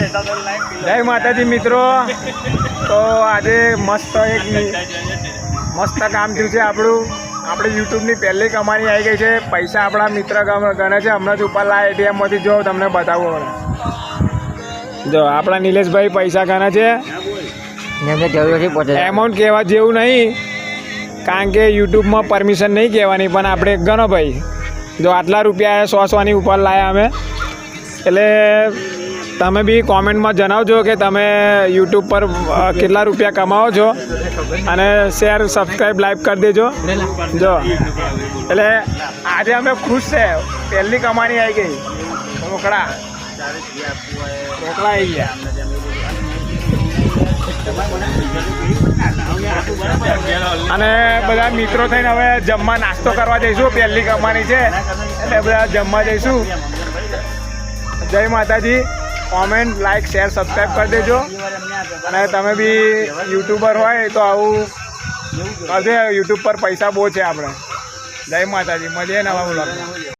જય માતાજી મિત્રો. તો આજે મસ્ત એક મસ્ત કામ થયું છે આપણું. આપણે યુટ્યુબની પહેલી કમાણી આવી ગઈ છે. પૈસા આપણા મિત્ર ગણે છે. હમણાં જ ઉપર લા એટીએમમાંથી. જો તમને બતાવું જો આપણા નિલેશભાઈ પૈસા ગણે છે. એમાઉન્ટ કહેવા જેવું નહીં. કારણ કે યુટ્યુબમાં પરમિશન નહીં કહેવાની, પણ આપણે ગણો ભાઈ. જો આટલા રૂપિયા સો સોની ઉપર લાયા અમે. એટલે તમે બી કોમેન્ટમાં જણાવજો કે તમે યુટ્યુબ પર કેટલા રૂપિયા કમાવો છો. અને શેર સબસ્ક્રાઈબ લાઈક કરી દેજો. જો. એટલે આજે અમે ખુશ છે. પહેલી કમાણી આવી ગઈ. રોકડા રોકડા આવી ગયા. અને બધા મિત્રો થઈને હવે જમવા નાસ્તો કરવા જઈશું. પહેલી કમાણી છે. એટલે બધા જમવા જઈશું. જય માતાજી. કોમેન્ટ લાઈક શેર સબસ્ક્રાઈબ કરી દેજો. અને તમે બી યુટ્યુબર હોય તો આવું કરજો યુટ્યુબ પર પૈસા બહુ છે આપણે. જય માતાજી, મળીએ નવા બ્લોગમાં